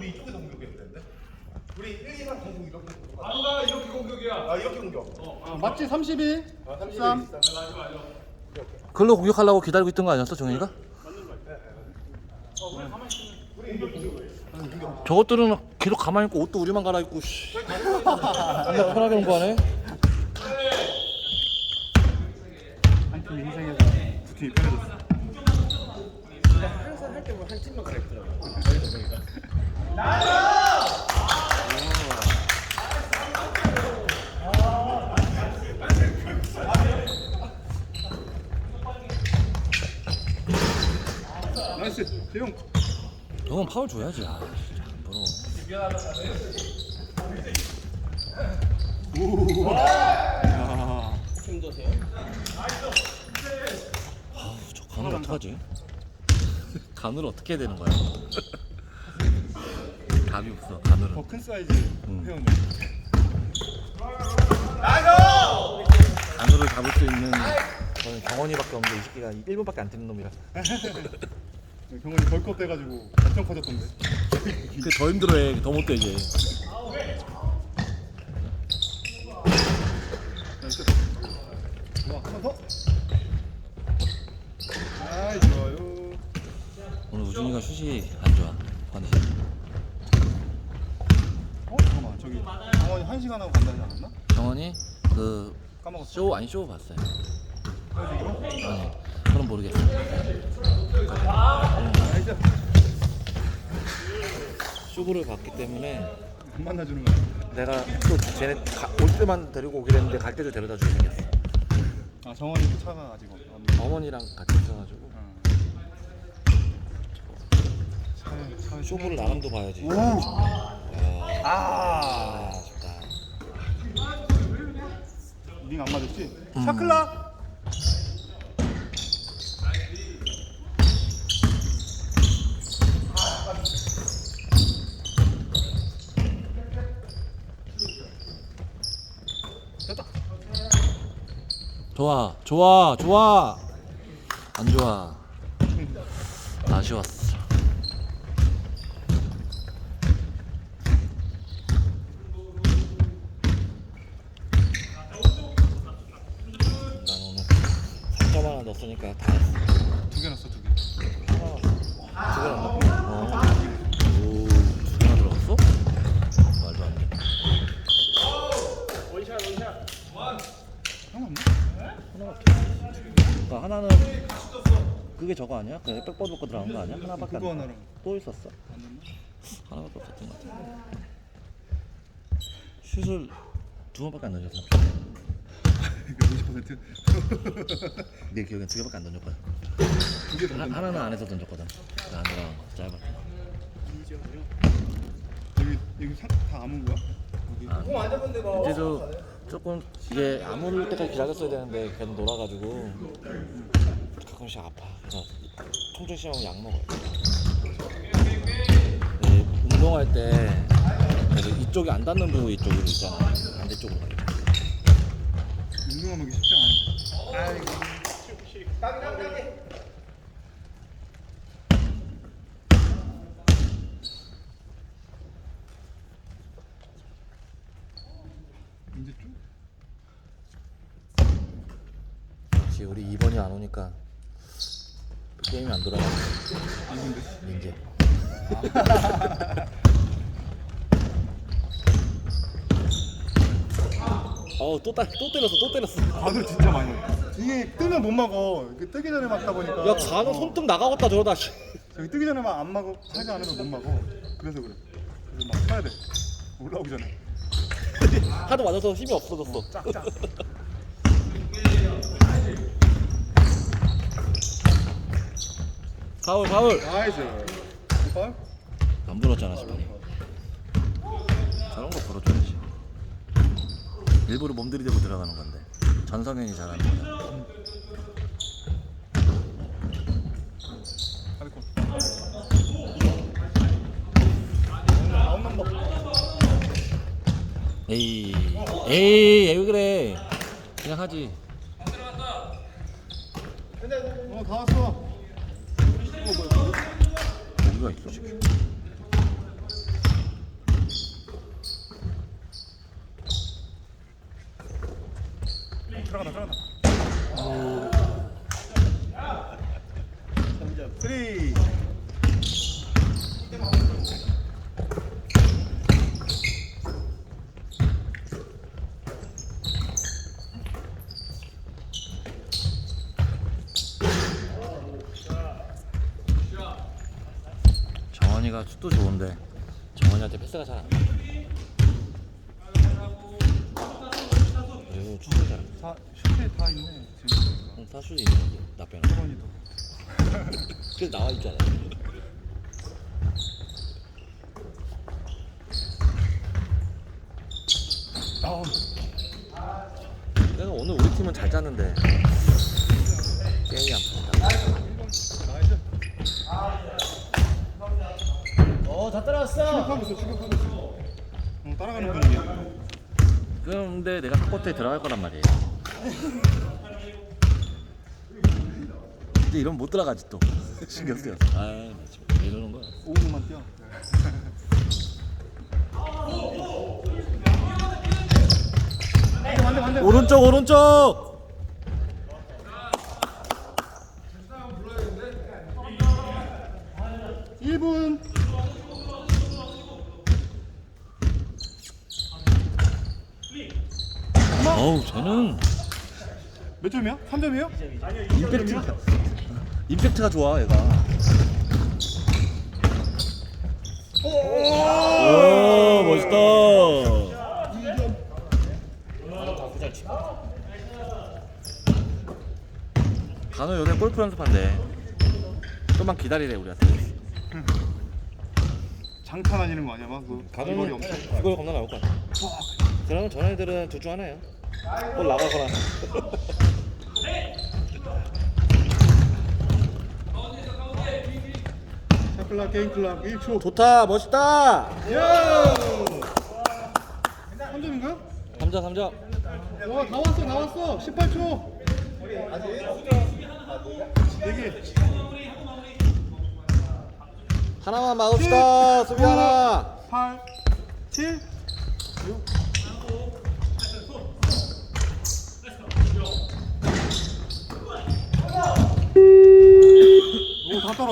우리 이쪽에서 공격해야 되는데. 우리 1, 2, 3 공격 이렇게. 공격. 아누가 이렇게 공격이야. 아 이렇게 공격. 어, 맞지 32 아, 13 맞아 맞아. 글로 공격하려고 기다리고 있던 거 아니었어 정현이가? 저것들은 계속 가만히 있고 옷도 우리만 갈아입고 씨. 편하게 공부하네 한팀 인생에서 두 팀이 편해졌어 한 팀만 갈아입더라고. 나이스 재용 너건 파울 줘야지 아 진짜 안 부러워 야 아우 저 간을 어떡하지? 간을 어떻게 해야 되는 거야? 답이 없어 간으로. 더 큰 사이즈 음. 회원 간으로 잡을 수 있는 저는 경원이밖에 없는데 이 새끼가 1분밖에 안 뛰는 놈이라. 경원이 벌컥 돼가지고 엄청 커졌던데. 그게 더 힘들어해. 더 못되게 나이스 좋아 한번 더. 아이 좋아요 오늘 슛이 안 좋아 컨디션 어 잠깐만. 저기 경원이 한 시간 하고 간다지 않았나? 경원이 그 까먹었어. 쇼 아니 쇼 봤어요? 아니 그럼 모르겠어 나이스 쇼부를 봤기 때문에 안 만나주는 거야? 내가 또 쟤네 가, 올 때만 데리고 오기로 했는데 갈 때도 데려다 주게 생겼어. 아 정원이 차가 아직 없네 어머니랑 같이 있어가지고 차에 차에 쇼부를 나랑도 봐야지 오! 아, 아! 아쉽다 링안 맞았지? 음. 샤클라! 됐다 좋아 좋아 좋아 안 좋아 아쉬웠어 난 오늘 3점 하나 넣었으니까 다 했어 두 개 넣었어 두개 하나 넣었어 두개 넣었나? 어. 오, 두 개 나 들어갔어? 말도 안 돼. 형 없나? 그러니까 하나는 그게 저거 아니야? 그 백버드 먹고 들어간 거 아니야? 하나밖에 안 그거 나. 하나랑 또 있었어? 안 넣나? 하나밖에 없었던 것 같아. 슛을 두 번밖에 안 던졌어. 그 50%? 내 기억엔 두 개밖에 안 던졌거든. 두개 하, 던졌나? 하나는 안에서 던졌거든. 안 들어간 거 짧아. 여기 여기 사, 다 아문 거야? 여기 아, 데가. 이제도 조금 이게 아무를 때까지 기다렸어야 되는데 계속 놀아가지고 가끔씩 아파. 그래서 통증 심하면 약 먹어요. 네, 운동할 때 그래서 이쪽이 안 닿는 부위 이쪽으로 있잖아. 반대쪽으로 가요. 운동하는 게 쉽지 않아 아이고 따기 따기 따기. 이제 좀 역시 우리 2번이 안 오니까 게임이 안 돌아가네. 이긴데 민재. 어우 또, 때렸어 또 때렸어. 가도 진짜 많이. 먹어 이게 뜨면 못 먹어. 이게 뜨기 전에 맞다 보니까. 야 간은 손등 나가겠다 저러다 씨. 저기 뜨기 전에만 안 먹어 하지 않으면 못 먹어. 그래서 그래. 그래서 막 쳐야 돼. 올라오기 전에. 하도 맞아서 힘이 없어졌어. 짝짝. 파울 파울. 나이스. 이빨 안 불었잖아 시판이 저런 거 불어줘야지 일부러 몸 들이대고 들어가는 건데. 전성현이 잘하는 거야. 에이 에이 왜 그래? 그냥 하지. 어다 왔어. 어 뭐야 어디가 있어 지금 들어가다 들어가다 정원이가 슛도 좋은데 정원이한테 패스가 잘안 돼. 슛을 잘. 다 슈트에 다 있네 지금 응, 다 슛이 있는 거지. 나 빼놓고. 서원이도 그래서 나와 있잖아. 아우 내가 오늘 우리 팀은 잘 짰는데 게임이 안 풀린다. 나이스 어다 따라왔어 추격하고 있어 추격하고 있어 응 따라가는 분위기야 근데 내가 코트에 들어갈 거란 말이에요. 근데 이러면 못 들어가지 또. 신경 쓰여. 아, 나 지금 왜 이러는 거야? 5분만 뛰어 반대 반대 오른쪽 오른쪽. 어우 쟤는 몇 점이야? 3점이에요? 임팩트가 임팩트가 좋아 얘가. 오 멋있다. 간호 요새 골프 연습한대. 좀만 기다리래 우리한테. 장탄 아니는 거 아니야 막 그 이거리 가면은 엄청 이걸 겁나 나올 것 같아. 그러면 전애들은 둘 중 하나예요. 골 나가거나. 샤클락 게임 클락 1초 좋다, 멋있다. 3점인가? 3점, 3점. 와, 다 왔어, 다 왔어. 18초. 4개. 하나만 막읍시다. 수비 하나. 8, 7, 6. 何?